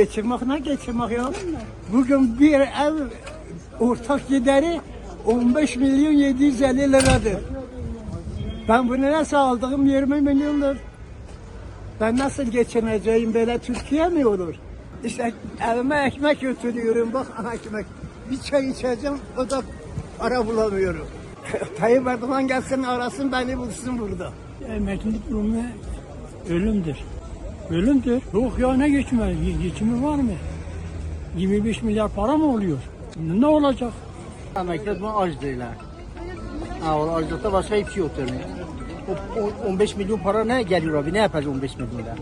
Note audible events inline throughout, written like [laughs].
Geçirmek ne geçirmek ya? Bugün bir ev ortak gideri 15 milyon 750 liradır. Ben bunu nasıl aldım 20 milyondur. Ben nasıl geçineceğim böyle Türkiye mi olur? İşte evime ekmek götürüyorum bak ana ekmek. Bir çay içeceğim o da para bulamıyorum. [laughs] Tayyip Erdoğan gelsin arasın beni bulsun burada. Emeklilik durumu ölümdür. Ölümdür. Yok ya ne geçme? Ge- Geçimi var mı? 25 milyar para mı oluyor? Ne olacak? Emekliler buna aç değiller. Ha, açlıkta başka hiçbir şey yoktur. O, o, 15 milyon para ne geliyor abi? Ne yapacağız 15 milyonla?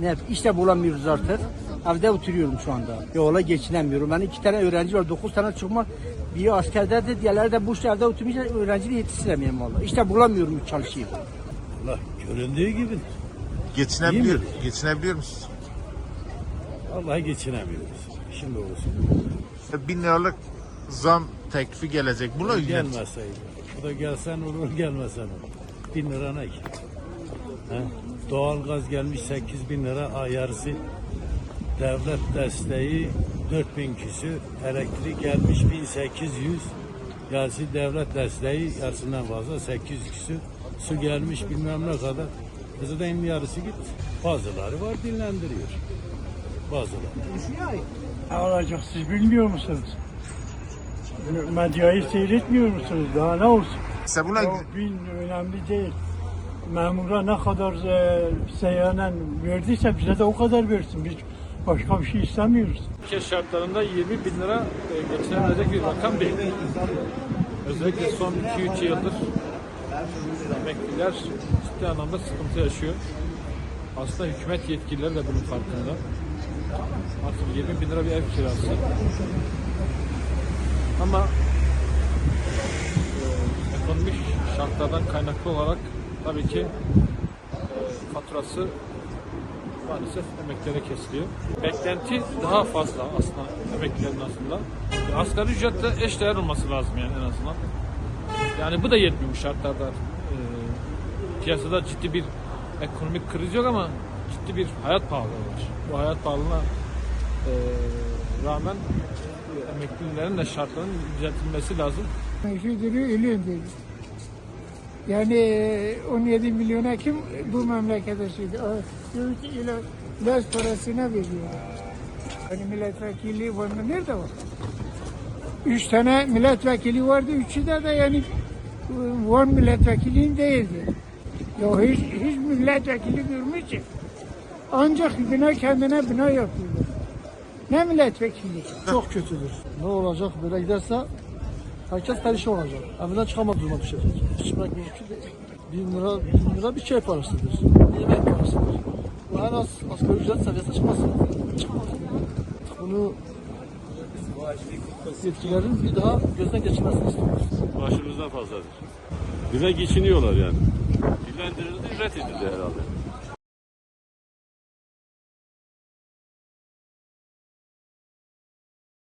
Ne yap? İşte bulamıyoruz artık. Evde oturuyorum şu anda. Yola geçinemiyorum. Ben iki tane öğrenci var. Dokuz tane çıkma. Biri askerde de diğerleri de boş evde oturmuş. Öğrenci de yetiştiremiyorum valla. İşte bulamıyorum çalışayım. Allah göründüğü gibi. Geçinebiliyor, İyi geçinebiliyor musun? Vallahi geçinemiyoruz. Şimdi olsun. Bin liralık zam teklifi gelecek. Buna ilgilen. Gelmeseydi. Bu da gelsen olur gelmesen olur. Bin lira ne ki? He? Doğalgaz gelmiş 8 bin lira ay yarısı. Devlet desteği 4000 küsür. Elektrik gelmiş 1800. Yarısı devlet desteği yarısından fazla 800 küsür. Su gelmiş bilmem ne kadar. Zaten yarısı git. Bazıları var dinlendiriyor. Bazıları. Ne olacak siz bilmiyor musunuz? Medyayı seyretmiyor musunuz? Daha ne olsun? Sen buna O bin önemli değil. Memura ne kadar e, seyyanen verdiyse bize de o kadar versin. Biz başka bir şey istemiyoruz. Ülke şartlarında 20 bin lira e, geçilebilecek bir rakam değil. Özellikle son 2-3 yıldır emekliler ciddi anlamda sıkıntı yaşıyor. Aslında hükümet yetkilileri de bunun farkında. Artık 20 bin lira bir ev kirası. Ama e, ekonomik şartlardan kaynaklı olarak tabii ki e, faturası maalesef emeklilere kesiliyor. Beklenti daha fazla aslında emeklilerin aslında. Asgari ücretle eş değer olması lazım yani en azından. Yani bu da yetmiyor şartlarda. Ee, piyasada ciddi bir ekonomik kriz yok ama ciddi bir hayat pahalılığı var. Bu hayat pahalılığına e, rağmen e, emeklilerin de şartlarının düzeltilmesi lazım. Şu duruyor ölüyordur. Yani e, 17 milyona kim bu memlekete sürdü? O Diyor ki ilaç parasına veriyor. Hani milletvekili var mı? Nerede var? Üç tane milletvekili vardı. Üçü de de yani var milletvekili değildi. Ya hiç, hiç milletvekili görmüşsün. Ancak bina kendine bina yapıyorlar. Ne milletvekili? çok kötüdür. Ne olacak böyle giderse herkes perişan olacak. Evinden çıkamaz duruma düşecek. İçmek mümkün değil. Bin lira, bin lira bir şey parasıdır. Yemek parasıdır. Bu en az asgari ücret seviyesine çıkmasın. Çıkmaz. Bunu yetkililerin bir daha gözden geçirmesini istiyoruz. başımızdan fazladır. Bize geçiniyorlar yani. Dillendirildi, üret edildi herhalde.